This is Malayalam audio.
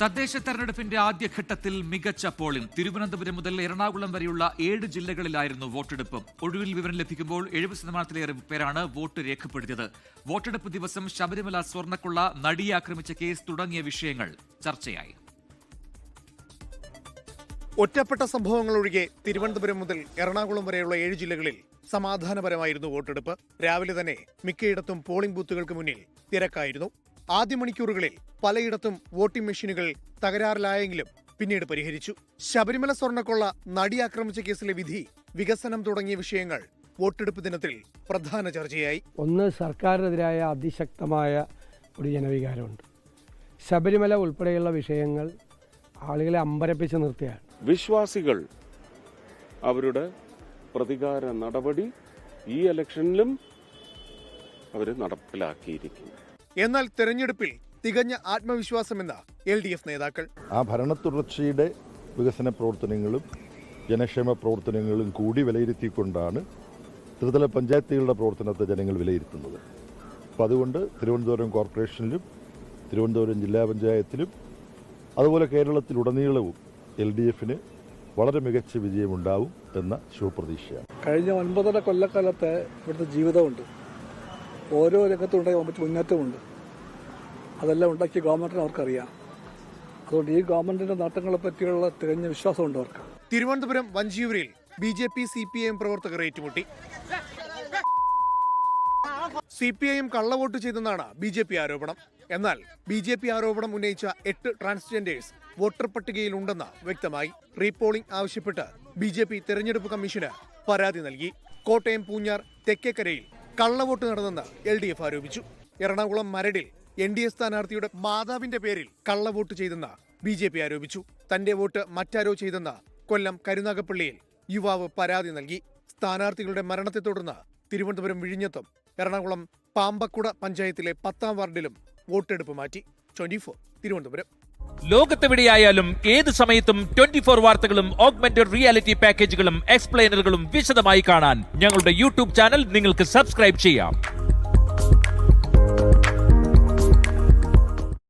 തദ്ദേശ തെരഞ്ഞെടുപ്പിന്റെ ആദ്യഘട്ടത്തിൽ മികച്ച പോളിംഗ്. തിരുവനന്തപുരം മുതൽ എറണാകുളം വരെയുള്ള ഏഴ് ജില്ലകളിലായിരുന്നു വോട്ടെടുപ്പ്. ഒടുവിൽ വിവരം ലഭിക്കുമ്പോൾ എഴുപത് ശതമാനത്തിലേറെ പേരാണ് വോട്ട് രേഖപ്പെടുത്തിയത്. വോട്ടെടുപ്പ് ദിവസം ശബരിമല സ്വർണക്കുള്ള നടിയെ ആക്രമിച്ച കേസ് തുടങ്ങിയ വിഷയങ്ങൾ ചർച്ചയായി. ഒറ്റപ്പെട്ട സംഭവങ്ങൾ ഒഴികെ തിരുവനന്തപുരം മുതൽ എറണാകുളം വരെയുള്ള ഏഴ് ജില്ലകളിൽ സമാധാനപരമായിരുന്നു വോട്ടെടുപ്പ്. രാവിലെ തന്നെ മിക്കയിടത്തും പോളിംഗ് ബൂത്തുകൾക്ക് മുന്നിൽ തിരക്കായിരുന്നു. ആദ്യ മണിക്കൂറുകളിൽ പലയിടത്തും വോട്ടിംഗ് മെഷീനുകൾ തകരാറിലായെങ്കിലും പിന്നീട് പരിഹരിച്ചു. ശബരിമല സ്വർണക്കൊള്ള നടി ആക്രമിച്ച കേസിലെ വിധി വികസനം തുടങ്ങിയ വിഷയങ്ങൾ വോട്ടെടുപ്പ് ദിനത്തിൽ പ്രധാന ചർച്ചയായി. ഒന്ന് സർക്കാരിനെതിരായ അതിശക്തമായ ഒരു ജനവികാരമുണ്ട്. ശബരിമല ഉൾപ്പെടെയുള്ള വിഷയങ്ങൾ ആളുകളെ അമ്പരപ്പിച്ച് നിർത്തിയാണ്. വിശ്വാസികൾ അവരുടെ പ്രതികാര നടപടി ഈ ഇലക്ഷനിലും അവർ നടപ്പിലാക്കിയിരിക്കുന്നു. എന്നാൽ തെരഞ്ഞെടുപ്പിൽ തികഞ്ഞ ആത്മവിശ്വാസമെന്ന എൽ ഡി എഫ് നേതാക്കൾ. ആ ഭരണ തുടർച്ചയുടെ വികസന പ്രവർത്തനങ്ങളും ജനക്ഷേമ പ്രവർത്തനങ്ങളും കൂടി വിലയിരുത്തിക്കൊണ്ടാണ് ത്രിതല പഞ്ചായത്തുകളുടെ പ്രവർത്തനത്തെ ജനങ്ങൾ വിലയിരുത്തുന്നത്. അപ്പോൾ അതുകൊണ്ട് തിരുവനന്തപുരം കോർപ്പറേഷനിലും തിരുവനന്തപുരം ജില്ലാ പഞ്ചായത്തിലും അതുപോലെ കേരളത്തിലുടനീളവും എൽ ഡി എഫിന് വളരെ മികച്ച വിജയമുണ്ടാവും എന്ന ശുഭപ്രതീക്ഷയാണ്. കഴിഞ്ഞ ഒൻപതര കൊല്ലക്കാലത്തെ ഇവിടുത്തെ ജീവിതമുണ്ട്. ഓരോ രംഗത്തുണ്ടായ മുന്നേറ്റമുണ്ട്. അതെല്ലാം ഉണ്ടാക്കിയ ഗവൺമെന്റിന് അവർക്കറിയാം. അതുകൊണ്ട് ഈ ഗവൺമെന്റിന്റെ നേട്ടങ്ങളെ പറ്റിയുള്ള തികഞ്ഞ വിശ്വാസമുണ്ട് അവർക്ക്. Thiruvananthapuram വഞ്ചിയൂരിൽ B J P C P I M പ്രവർത്തകർ ഏറ്റുമുട്ടി. സി പി ഐ എം കള്ളവോട്ട് ചെയ്തെന്നാണ് ബി ജെ പി ആരോപണം. എന്നാൽ ബി ജെ പി ആരോപണം ഉന്നയിച്ച എട്ട് ട്രാൻസ്ജെൻഡേഴ്സ് വോട്ടർ പട്ടികയിലുണ്ടെന്ന് വ്യക്തമായി. റീപോളിംഗ് ആവശ്യപ്പെട്ട് ബി ജെ പി തെരഞ്ഞെടുപ്പ് കമ്മീഷന് പരാതി നൽകി. കോട്ടയം പൂഞ്ഞാർ തെക്കേക്കരയിൽ കള്ളവോട്ട് നടന്നെന്ന് എൽ ഡി എഫ് ആരോപിച്ചു. എറണാകുളം മരടിൽ എൻ ഡി എ സ്ഥാനാർത്ഥിയുടെ മാതാവിന്റെ പേരിൽ കള്ളവോട്ട് ചെയ്തെന്ന് ബി ജെ പി ആരോപിച്ചു. തന്റെ വോട്ട് മറ്റാരോ ചെയ്തെന്ന് കൊല്ലം കരുനാഗപ്പള്ളിയിൽ യുവാവ് പരാതി നൽകി. സ്ഥാനാർത്ഥികളുടെ മരണത്തെ തുടർന്ന് തിരുവനന്തപുരം വിഴിഞ്ഞത്തും എറണാകുളം പാമ്പക്കുട പഞ്ചായത്തിലെ പത്താം വാർഡിലും വോട്ടെടുപ്പ് മാറ്റി. ട്വന്റി തിരുവനന്തപുരം. ലോകത്തെവിടെയായാലും ഏത് സമയത്തും ട്വന്റി ഫോർ വാർത്തകളും ഓഗ്മെന്റഡ് റിയാലിറ്റി പാക്കേജുകളും എക്സ്പ്ലെയിനറുകളും വിശദമായി കാണാൻ ഞങ്ങളുടെ യൂട്യൂബ് ചാനൽ നിങ്ങൾക്ക് സബ്സ്ക്രൈബ് ചെയ്യാം.